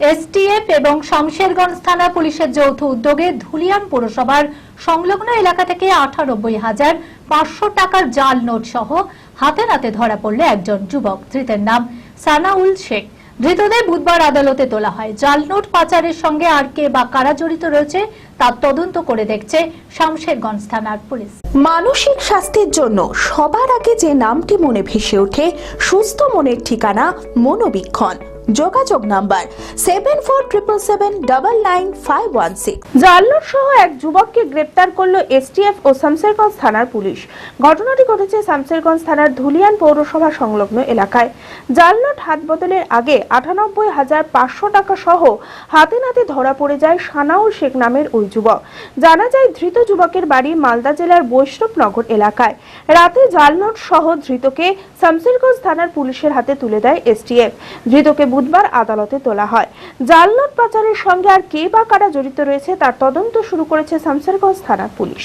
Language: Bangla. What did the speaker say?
এসটিএফ এবং শমশেরগঞ্জ থানা পুলিশের যৌথ উদ্যোগে ধুলিয়ান পৌরসভার সংলগ্ন এলাকা থেকে আঠানব্বই হাজার পাঁচশো টাকার জাল নোট সহ হাতে নাতে ধরা পড়ল একজন যুবক। ধৃতের নাম সানাউল শেখ। ধৃতদের বুধবার আদালতে তোলা হয়। জাল নোট পাচারের সঙ্গে আর কে বা কারা জড়িত রয়েছে তার তদন্ত করে দেখছে শামশেরগঞ্জ থানার পুলিশ। মানসিক স্বাস্থ্যের জন্য সবার আগে যে নামটি মনে ভেসে ওঠে, সুস্থ মনের ঠিকানা মনোবীক্ষণ। যোগাযোগ number seven four triple seven double nine five one six জালনোট সহ এক যুবককে গ্রেপ্তার এসটিএফ ও শামশেরগঞ্জ থানার পুলিশ। ঘটনাটি ঘটেছে শামশেরগঞ্জ থানার ধুলিয়ান পৌরসভা সংলগ্ন এলাকায়। জালনোট হাত বদলের আগে আটানব্বই হাজার পাঁচশো টাকা সহ হাতে নাতে ধরা পড়ে যায় সানাউল শেখ নামের ওই যুবক। জানা যায়, ধৃত যুবকের বাড়ি মালদা জেলার বৈষ্ণবনগর এলাকায়। রাতে জালনোট সহ ধৃতকে শামশেরগঞ্জ থানার পুলিশের হাতে তুলে দেয় এসটিএফ। ধৃতকে বুধবার আদালতে তোলা হয়। জাল নোট পাচারের সঙ্গে আর কে বা কারা জড়িত রয়েছে তার তদন্ত শুরু করেছে শামসেরগঞ্জ থানার police.